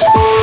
Bye.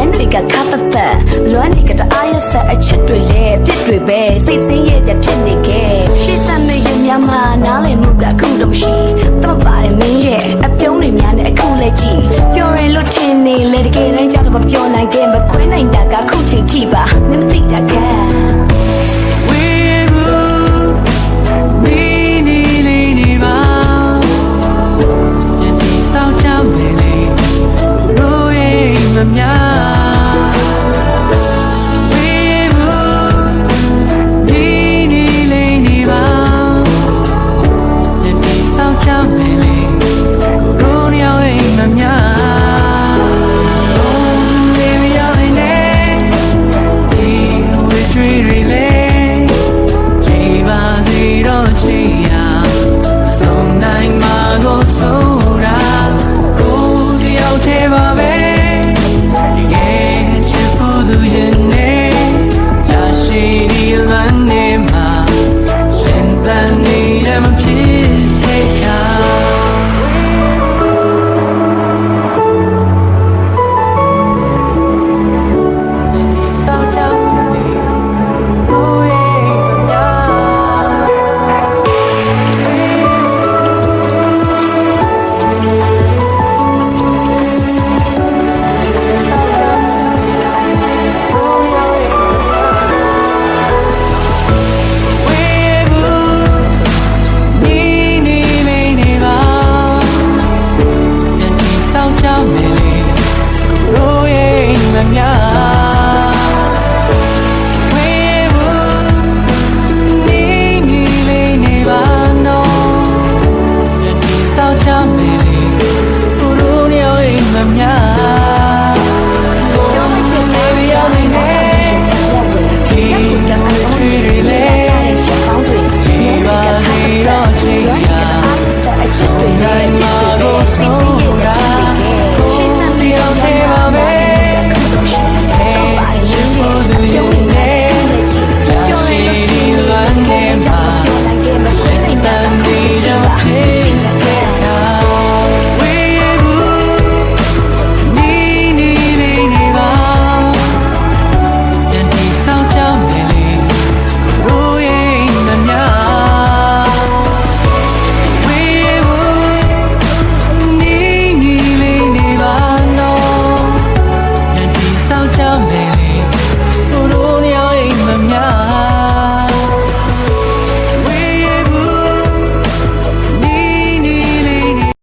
နန်းတွေကခါသက်သက်လွမ်းနေကတအားရဆက်အချစ်တွေလဲပြစ်တွေပဲစိတ်ဆင်းရဲစဖြစ်နေခဲ့ရှေ့ဆက်နေရင်များမှနားလည်မှုကအခုတော့မရှိတမပါတယ်မင်းရဲ့အပြုံးတွေများနဲ့အခုလဲကြည့်ပြောရင်လို့ထင်နေလေတကယ်တိုင်းကြောက်တော့မပြောနိုင်ခဲ့မခွဲနိုင်တာကခုချိန်ထိပါမင်းမသိ